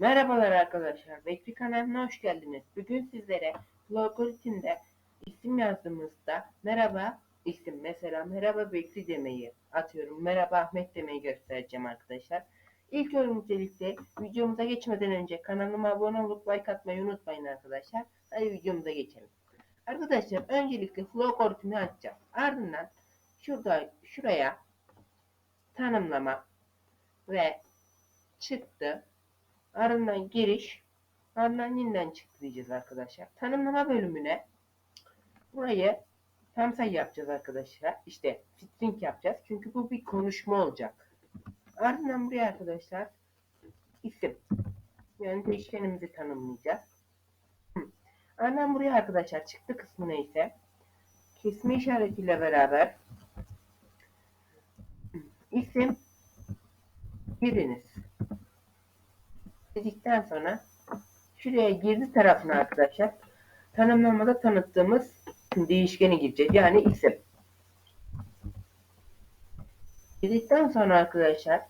Merhabalar arkadaşlar. Bekri kanalına hoş geldiniz. Bugün sizlere logaritmde isim yazdığımızda merhaba isim mesela merhaba Bekri demeyi atıyorum. Merhaba Ahmet demeyi göstereceğim arkadaşlar. İlk öncelikle videomuza geçmeden önce kanalıma abone olup like atmayı unutmayın arkadaşlar. Hadi videomuza geçelim. Arkadaşlar öncelikle logaritmi açacağım. Ardından şurada şuraya tanımlama ve çıktı Ardından giriş. Ardından yeniden çıktı diyeceğiz arkadaşlar. Tanımlama bölümüne burayı tam yapacağız arkadaşlar. İşte string yapacağız. Çünkü bu bir konuşma olacak. Ardından buraya arkadaşlar isim. Yani değişkenimizi tanımlayacağız. Hı. Ardından buraya arkadaşlar çıktı kısmına ise kesme işaretiyle beraber isim giriniz dedikten sonra şuraya girdi tarafına arkadaşlar tanımlamada tanıttığımız değişkeni gireceğiz. Yani isim. Girdikten sonra arkadaşlar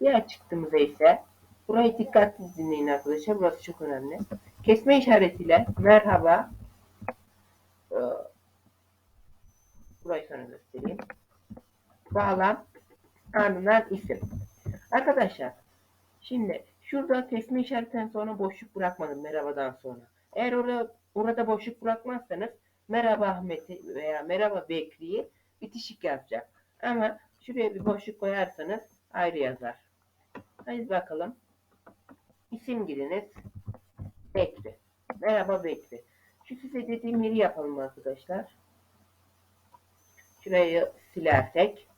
diğer çıktığımızda ise burayı dikkatli dinleyin arkadaşlar. Burası çok önemli. Kesme işaretiyle merhaba ee, burayı sonra göstereyim. Bağlam ardından isim. Arkadaşlar şimdi Şurada kesme işaretinden sonra boşluk bırakmadım merhabadan sonra. Eğer orada, orada boşluk bırakmazsanız merhaba Ahmet'i veya merhaba Bekri'yi bitişik yazacak. Ama şuraya bir boşluk koyarsanız ayrı yazar. Hadi bakalım. İsim giriniz. Bekri. Merhaba Bekri. Şu size dediğim yeri yapalım arkadaşlar. Şurayı silersek.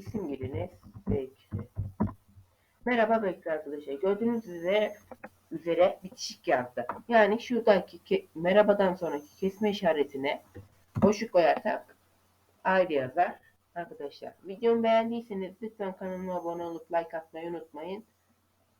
İsim giriniz. Bekri. Merhaba Bekri arkadaşlar. Gördüğünüz üzere, üzere bitişik yazdı. Yani şuradaki ke- merhabadan sonraki kesme işaretine boşluk koyarsak ayrı yazar. Arkadaşlar videomu beğendiyseniz lütfen kanalıma abone olup like atmayı unutmayın.